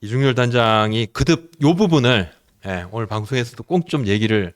이중열 단장이 그듭 요 부분을 예, 오늘 방송에서도 꼭 좀 얘기를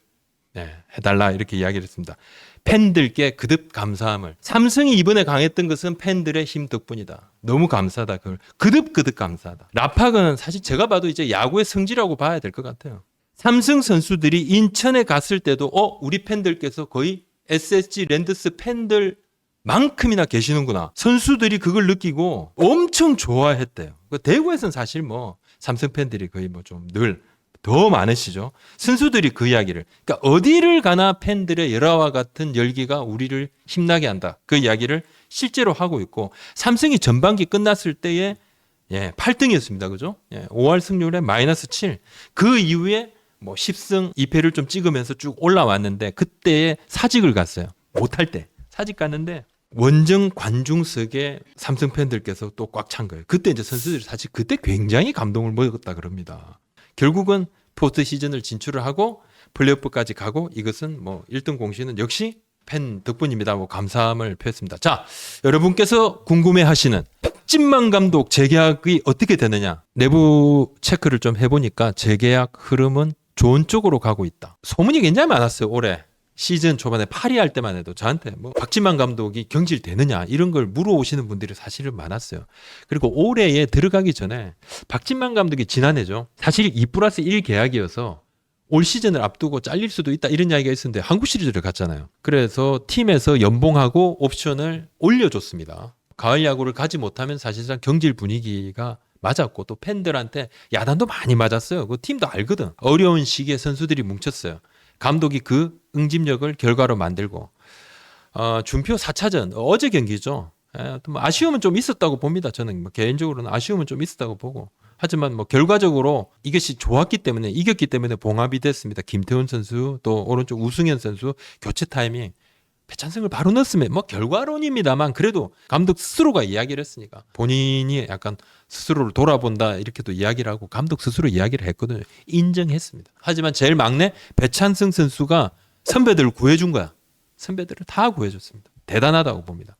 예, 해달라 이렇게 이야기를 했습니다. 팬들께 그듭 감사함을 삼성이 이번에 강했던 것은 팬들의 힘 덕분이다. 너무 감사하다. 그걸 그듭 그듭 감사하다. 라팍은 사실 제가 봐도 이제 야구의 성지라고 봐야 될 것 같아요. 삼성 선수들이 인천에 갔을 때도 어 우리 팬들께서 거의 SSG 랜드스 팬들 만큼이나 계시는구나. 선수들이 그걸 느끼고 엄청 좋아했대요. 그 대구에서는 사실 뭐 삼성 팬들이 거의 뭐 좀 늘 더 많으시죠. 선수들이 그 이야기를. 그러니까 어디를 가나 팬들의 열화와 같은 열기가 우리를 힘나게 한다. 그 이야기를 실제로 하고 있고 삼성이 전반기 끝났을 때에 예, 8등이었습니다. 그죠? 예, 5할 승률에 마이너스 7. 그 이후에 뭐 10승 2패를 좀 찍으면서 쭉 올라왔는데 그때에 사직을 갔어요. 못할 때. 사직 갔는데 원정 관중석에 삼성 팬들께서 또 꽉 찬 거예요. 그때 이제 선수들이 사실 그때 굉장히 감동을 먹었다 그럽니다. 결국은 포스트 시즌을 진출을 하고 플레이오프까지 가고 이것은 뭐 1등 공신은 역시 팬 덕분입니다. 뭐 감사함을 표했습니다. 자, 여러분께서 궁금해 하시는 박진만 감독 재계약이 어떻게 되느냐 내부 체크를 좀 해보니까 재계약 흐름은 좋은 쪽으로 가고 있다. 소문이 굉장히 많았어요 올해 시즌 초반에 파리 할 때만 해도 저한테 뭐 박진만 감독이 경질 되느냐 이런 걸 물어오시는 분들이 사실은 많았어요. 그리고 올해에 들어가기 전에 박진만 감독이 지난해죠. 사실 2 플러스 1 계약이어서 올 시즌을 앞두고 잘릴 수도 있다 이런 이야기가 있었는데 한국 시리즈를 갔잖아요. 그래서 팀에서 연봉하고 옵션을 올려줬습니다. 가을 야구를 가지 못하면 사실상 경질 분위기가 맞았고 또 팬들한테 야단도 많이 맞았어요. 그 팀도 알거든. 어려운 시기에 선수들이 뭉쳤어요. 감독이 그 응집력을 결과로 만들고 어, 준표 4차전 어제 경기죠. 예, 또뭐 아쉬움은 좀 있었다고 봅니다. 저는 뭐 개인적으로는 아쉬움은 좀 있었다고 보고 하지만 뭐 결과적으로 이것이 좋았기 때문에 이겼기 때문에 봉합이 됐습니다. 김태훈 선수 또 오른쪽 우승현 선수 교체 타이밍 배찬승을 바로 넣었으면 뭐 결과론입니다만 그래도 감독 스스로가 이야기를 했으니까 본인이 약간 스스로를 돌아본다 이렇게도 이야기를 하고 감독 스스로 이야기를 했거든요. 인정했습니다. 하지만 제일 막내 배찬승 선수가 선배들을 구해준 거야. 선배들을 다 구해줬습니다. 대단하다고 봅니다.